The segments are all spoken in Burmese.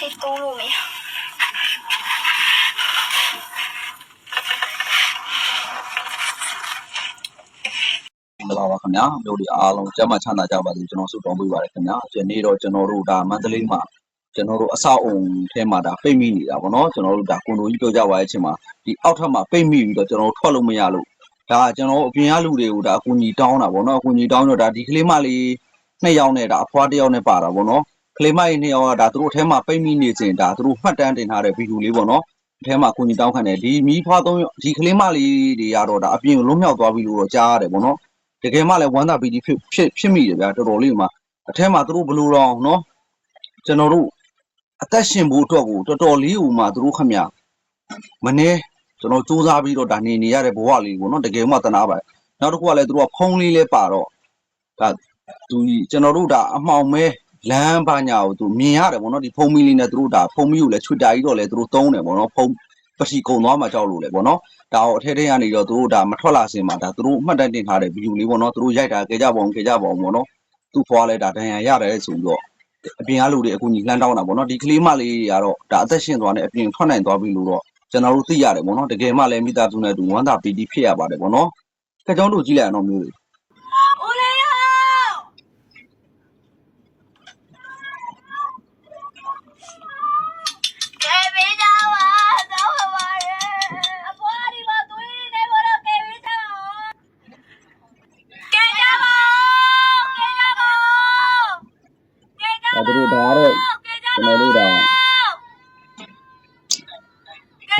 အရှိတိုးလို့မရမင်္ဂလာပါခင်ဗျာမျိုးတွေအားလုံးကျမ်းမချမ်းသာကြပါစေကျွန်တော်ဆုတောင်းပေးပါရခင်ဗျာဒီနေ့တော့ကျွန်တော်တို့ဒါမန္တလေးမှာကျွန်တော်တို့အဆောက်အုံထဲမှာဒါပိတ်မိနေတာပေါ့နော်ကျွန်တော်တို့ဒါကွန်ဒိုကြီးပြောကြပါရဲ့အချိန်မှာဒီအောက်ထပ်မှာပိတ်မိပြီးတော့ကျွန်တော်တို့ထွက်လို့မရလို့ဒါကျွန်တော်တို့အပြင်ကလူတွေကိုဒါအကူအညီတောင်းတာပေါ့နော်အကူအညီတောင်းတော့ဒါဒီကလေးမလေးနှစ်ယောက်နဲ့ဒါအဖွားတစ်ယောက်နဲ့ပါတာပေါ့နော်က လေးမကြီးနှစ်ယောက်ကဒါသူတို့အထဲမှာပိတ်မိနေစဉ်ဒါသူတို့မှတ်တမ်းတင်ထားတဲ့ဗီဒီယိုလေးပေါ့နော်အထဲမှာကိုကြီးတောင်းခံတယ်ဒီမိဖွားသုံးဒီကလေးမလေးတွေကတော့ဒါအပြင်ကိုလွတ်မြောက်သွားပြီလို့တော့ကြားရတယ်ပေါ့နော်တကယ်မှလည်းဝမ်းသာပီတိဖြစ်ဖြစ်ဖြစ်မိတယ်ဗျာတော်တော်လေးမှာအထဲမှာသူတို့ဘလို့တော့နော်ကျွန်တော်တို့အသက်ရှင်ဖို့အတွက်ကိုတော်တော်လေးဟိုမှာသူတို့ခမရမနေကျွန်တော်စူးစမ်းပြီးတော့ဒါနေနေရတဲ့ဘဝလေးပေါ့နော်တကယ်မှတနာပါနောက်တစ်ခုကလည်းသူတို့ကဖုံးလေးလဲပါတော့ဒါသူကျွန်တော်တို့ဒါအမှောင်ပဲ လမ်းပါညာကိုသူမြင်ရတယ်ဗောနော်ဒီဖုံးမီလေးနဲ့သူတို့ဒါဖုံးမီကိုလည်းချွတ်တာကြီးတော့လဲသူတို့သုံးတယ်ဗောနော်ဖုံးပစီကုံသွားမှကြောက်လို့လေဗောနော်ဒါအောင်အထက်ထက်ကနေတော့သူတို့ဒါမထွက်လာစင်မှာဒါသူတို့အမှတ်တမ်းတင်ထားတဲ့ဗီဒီယိုလေးပေါ့နော်သူတို့ရိုက်တာကြကြပါအောင်ကြကြပါအောင်ပေါ့နော်သူ့ဖွားလဲဒါဒဏ်ရာရတယ်ဆိုပြီးတော့အပြင်ကလူတွေအခုညီလှမ်းတောင်းတာပေါ့နော်ဒီကလေးမလေးကတော့ဒါအသက်ရှင်သွားတဲ့အပြင်ထွက်နိုင်သွားပြီလို့တော့ကျွန်တော်တို့သိရတယ်ပေါ့နော်တကယ်မှလည်းမိသားစုနဲ့တူဝမ်းသာပီတိဖြစ်ရပါတယ်ပေါ့နော်ခကြောင်းတို့ကြည့်လိုက်အောင်မျိုးတွေ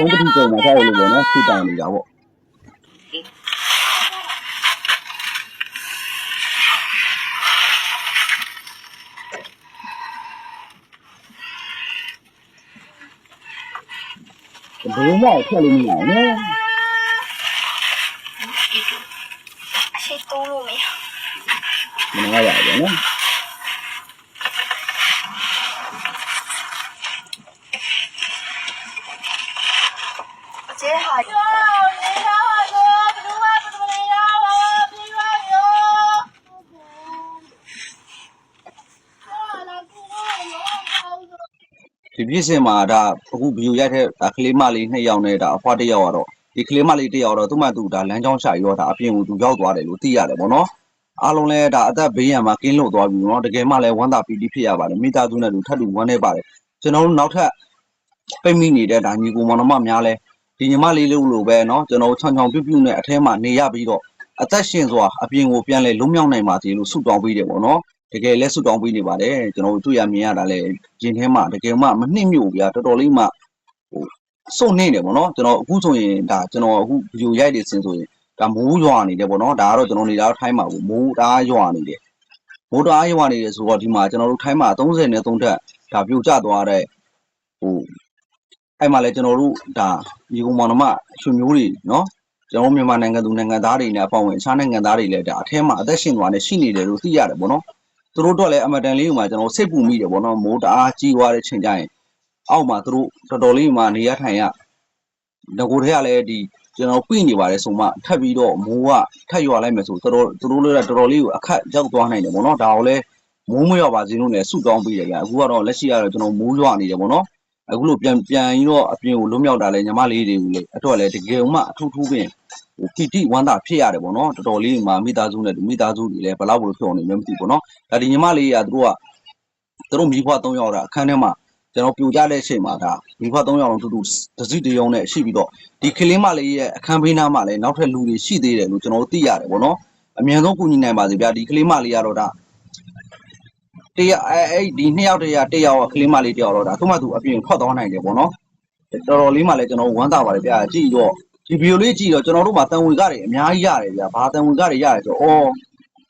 သုံးပတိပုံမှာကြောက်လို့ပေါ့နော်စိတိုင်နေတာပေါ့ဘယ်မှထွက်လို့မရဘူးနော် အရှိတိုးလို့မရ မနာရဘူးနော် ကျေးဟာဒီပြည့်စင်မှာဒါအခုဗီဒီယိုရိုက်တဲ့ဒါကလေးမလေးနှစ်ယောက်နဲ့ဒါအဖွားတစ်ယောက်ကတော့ဒီကလေးမလေးတစ်ယောက်တော့သူ့မှသူဒါလမ်းကြောင်းရှာပြီးတော့ဒါအပြင်ကိုသူရောက်သွားတယ်လို့သိရတယ်ပေါ့နော်အားလုံးလည်းဒါအသက်ဘေးရန်မှာကင်းလွတ်သွားပြီเนาะတကယ်မှလည်းဝမ်းသာပီတိဖြစ်ရပါတယ်မိသားစုနဲ့လူထပ်လူဝမ်းနေပါတယ်ကျွန်တော်တို့နောက်ထပ်ပြိမိနေတဲ့ဒါညီကိုမောင်နှမများလည်း ဒီညီမလေးလို့လို့ပဲเนาะကျွန်တော်တို့ချောင်းချောင်းပြူးပြူးနဲ့အထဲမှာနေရပြီးတော့အသက်ရှင်စွာအပြင်ကိုပြန်လဲလုံးမြောက်နိုင်ပါစေလို့ဆုတောင်းပေးတယ်ပေါ့နော်တကယ်လဲဆုတောင်းပေးနေပါတယ်ကျွန်တော်တို့တွေ့ရမြင်ရတာလဲ ရင်ထဲမှာတကယ်မှမနှိမ့်မြို့ဗျာတော်တော်လေးမှဟိုစုံနေတယ်ပေါ့နော်ကျွန်တော်အခုဆိုရင်ဒါကျွန်တော်အခုဗီဒီယိုရိုက်နေစင်ဆိုရင်ဒါမိုးရွာနေတယ်ပေါ့နော်ဒါကတော့ကျွန်တော်နေတာထိုင်းမှာကိုမိုးတအားရွာနေတယ်မိုးတအားရွာနေတယ်ဆိုတော့ဒီမှာကျွန်တော်တို့ထိုင်းမှာ30နဲ့3တက်ဒါပြိုကျသွားတဲ့ဟို အဲ့မှာလဲကျွန်တော်တို့ဒါညီကောင်မောင်နှမရွှေမျိုးတွေနော်ကျွန်တော်မြန်မာနိုင်ငံသူနိုင်ငံသားတွေနဲ့အပေါင်းဝင်အခြားနိုင်ငံသားတွေလည်းဒါအထဲမှာအသက်ရှင်သွားနေရှိနေတယ်လို့သိရတယ်ပေါ့နော်သူတို့တော့လည်းအမတန်လေးကိုမှကျွန်တော်စိတ်ပူမိတယ်ဗောနော်မိုးတအားကြီးသွားတဲ့ချိန်ကျရင်အောက်မှာသူတို့တော်တော်လေးမှနေရထိုင်ရငကိုတွေကလည်းဒီကျွန်တော်ပြိနေပါတယ်ဆိုမှထပ်ပြီးတော့မိုးကထပ်ရွာလိုက်မယ်ဆိုတော်တော်သူတို့လည်းတော်တော်လေးကိုအခက်ရောက်သွားနိုင်တယ်ဗောနော်ဒါကိုလည်းမိုးမရွာပါစေလို့လည်းဆုတောင်းပေးတယ်ဗျအခုကတော့လက်ရှိကတော့ကျွန်တော်မိုးရွာနေတယ်ဗောနော် အခုလို့ပြန်ပြန်ပြီးတော့အပြင်ကိုလွတ်မြောက်တာလဲညီမလေးတွေကိုလေအတွက်လည်းတကယ်မှအထူးထူးပင်ဟိုပီတိဝမ်းသာဖြစ်ရတယ်ဗောနော်တော်တော်လေးမှမိသားစုနဲ့မိသားစုတွေလည်းဘယ်လောက်ဘယ်လိုဖြစ်အောင်လဲမသိဘူးဗောနော်ဒါဒီညီမလေးကသူတို့ကသူတို့မိဘ၃ယောက်တာအခန်းထဲမှာကျွန်တော်ပြိုကြတဲ့အချိန်မှာဒါမိဘ၃ယောက်လုံးတူတူတစည်းတရုံနဲ့ရှိပြီးတော့ဒီကလေးမလေးရဲ့အခန်းဘေးနားမှာလည်းနောက်ထပ်လူတွေရှိသေးတယ်လို့ကျွန်တော်တို့သိရတယ်ဗောနော်အမြန်ဆုံးကူညီနိုင်ပါစေဗျာဒီကလေးမလေးကတော့ဒါ တရအဲ့အဲ့ဒီနှစ်ယောက်တရတယောက်ကလေးမလေးတယောက်တော့ဒါသူ့မသူအပြင်ထွက်သွားနိုင်တယ်ဗောနော်တော်တော်လေးမှလည်းကျွန်တော်ဝမ်းသာပါတယ်ဗျာကြည့်တော့ဒီဗီဒီယိုလေးကြည့်တော့ကျွန်တော်တို့မှာတန်ဝင်ကားတွေအများကြီးရတယ်ဗျာဘာတန်ဝင်ကားတွေရတယ်ဆိုတော့အော်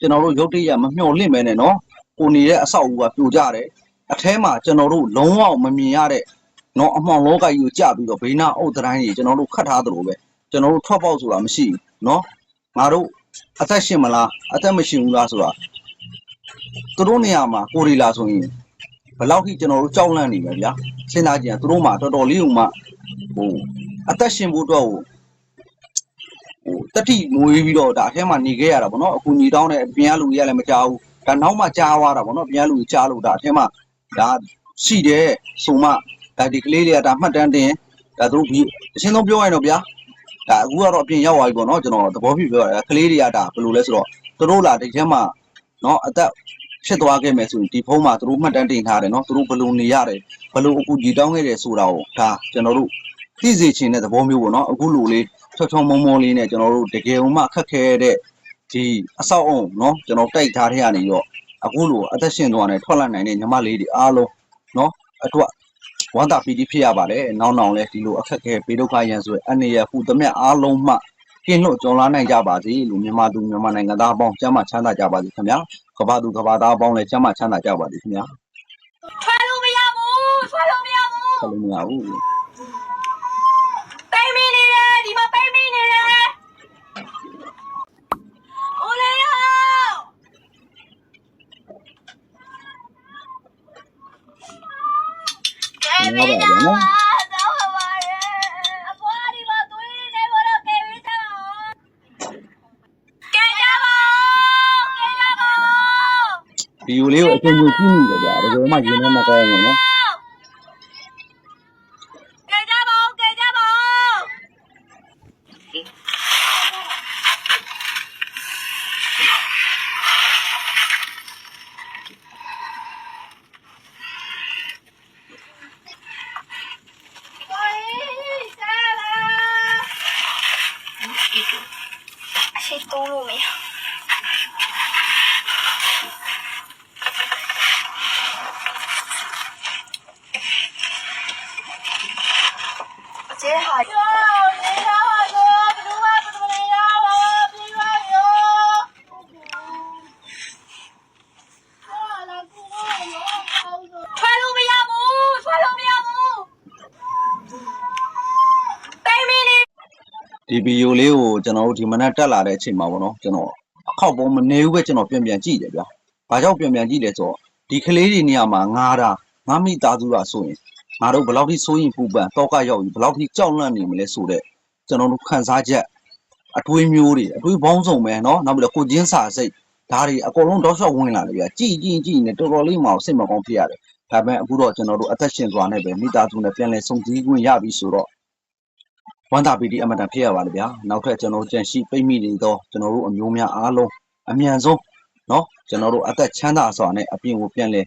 ကျွန်တော်တို့ရုပ်တရက်မမျှော်လင့်မဲနဲ့နော်ကိုနေတဲ့အဆောက်အဦကပြိုကျတယ်အထဲမှာကျွန်တော်တို့လုံးဝမမြင်ရတဲ့နော်အမှောင်လောကကြီးကိုကြပြီးတော့ဘေးနာအုပ်တိုင်းကြီးကျွန်တော်တို့ခတ်ထားသလိုပဲကျွန်တော်တို့ထွက်ပေါက်ဆိုတာမရှိဘူးနော်ငါတို့အသက်ရှင်မလားအသက်မရှိဘူးလားဆိုတာ သူတို့နေရာမှာကိုရီလာဆိုရင်ဘယ်လောက်ထိကျွန်တော်တို့ကြောက်လန့်နေမှာဗျာစဉ်းစားကြည့်ရင်သူတို့မှာတော်တော်လေးဥမှဟိုအသက်ရှင်ဖို့အတွက်ဟိုဟိုတတိမွေးပြီးတော့ဒါအထဲမှာနေခဲ့ရတာဗောနော်အခုညီတောင်းတဲ့အပြင်ကလူကြီးကလည်းမကြောက်ဘူးဒါနောက်မှကြားသွားတာဗောနော်ပြင်ကလူကြီးကြားလို့ဒါအထဲမှာဒါရှိတယ်ဆိုမှဒါဒီကလေးတွေကဒါမှတ်တမ်းတင်ဒါသူတို့ဒီအရှင်းဆုံးပြောရရင်တော့ဗျာဒါအခုကတော့အပြင်ရောက်သွားပြီဗောနော်ကျွန်တော်သဘောပြပြောတာကလေးတွေကဒါဘယ်လိုလဲဆိုတော့သူတို့လာဒီထဲမှာနော်အသက် ဖြစ်သွားခဲ့မယ်ဆိုရင်ဒီဖုန်းမှာသူတို့မှတ်တမ်းတင်ထားတယ်နော်သူတို့ဘလို့နေရတယ်ဘလို့အခုကြည်တောင်းခဲ့တယ်ဆိုတာကိုဒါကျွန်တော်တို့သိစေချင်တဲ့သဘောမျိုးပေါ့နော်အခုလိုလေးဖြောဖြောမုံမောလေးနဲ့ကျွန်တော်တို့တကယ်မှအခက်ခဲတဲ့ဒီအဆောက်အုံနော်ကျွန်တော်တိုက်ထားတဲ့ကနေတော့အခုလိုအသက်ရှင်သွားနေထွက်လာနိုင်တဲ့ညီမလေးတွေအားလုံးနော်အတွက်ဝမ်းသာပီတိဖြစ်ရပါတယ်။နောက်နောက်လဲဒီလိုအခက်ခဲဘေးဒုက္ခရန်ဆိုရအနေရဟူသမျှအားလုံးမှ ကင်းလွတ်ကြော်လာနိုင်ကြပါစေလို့မြန်မာသူမြန်မာနိုင်ငံသားအပေါင်းကျမ်းမာချမ်းသာကြပါစေခင်ဗျာ။ကမ္ဘာသူကမ္ဘာသားအပေါင်းလည်းကျမ်းမာချမ်းသာကြပါစေခင်ဗျာထွက်လို့မရဘူးထွက်လို့မရဘူး။ဆက်လို့မရဘူးပိတ်မိနေတယ်ဒီမှာပိတ်မိနေတယ်ဦးလေးရောကဲပေးကြပါတော့ ဒီယိုလေးကိုအချိန်ကြီးကြည့်နေကြဗျာ။ဒါကြောင့်မှရင်ထဲမှာကောင်းနေနော် ကဲကြပါကဲကြပါ အရှိတိုးလို့မရ ကျေဟာယောနေရပါရောဘယ်သူမှဘယ်သူနေရပါပြီပါရောထွက်လို့မရဘူးထွက်လို့မရဘူးပိတ်မိနေ ဒီဗီဒီယိုလေးကိုကျွန်တော်တို့ဒီမနက်တက်လာတဲ့အချိန်မှာပေါ့နော်ကျွန်တော်အခောက်ပုံမနေဘူးပဲကျွန်တော်ပြန်ပြန်ကြည့်တယ်ဗျာ။ဘာကြောင့်ပြန်ပြန်ကြည့်လဲဆိုတော့ဒီကလေးတွေနေရာမှာငားတာငားမိသားစုတာဆိုရင်ငါတို့ဘယ်လောက်ထိစိုးရင်ပူပန်တောကရောက်ရင်ဘယ်လောက်ထိကြောက်လန့်နေမလဲဆိုတော့ကျွန်တော်တို့ခန်းစားချက်အတွေးမျိုးတွေအတွေးပေါင်းစုံပဲเนาะနောက်ပြီးတော့ကိုချင်းစာစိတ်ဒါတွေအကုန်လုံးတောက်လျှောက်ဝင်လာတယ်ဗျာကြည်ကြည်ကြည်နေတော်တော်လေးမှအောင်စိတ်မကောင်းဖြစ်ရတယ်ဒါပေမဲ့အခုတော့ကျွန်တော်တို့အသက်ရှင်စွာနဲ့ပဲမိသားစုနဲ့ပြန်လည်ဆုံစည်းခွင့်ရပြီဆိုတော့ ဝမ်းသာပီတိအမတန်ဖြစ်ရပါလေဗျာနောက်ထပ်ကျွန်တော်တို့ကြံရှိပိတ်မိနေသောကျွန်တော်တို့အမျိုးများအားလုံးအမြန်ဆုံးเนาะကျွန်တော်တို့အသက်ချမ်းသာစွာနဲ့အပြင်ကိုပြန်လဲ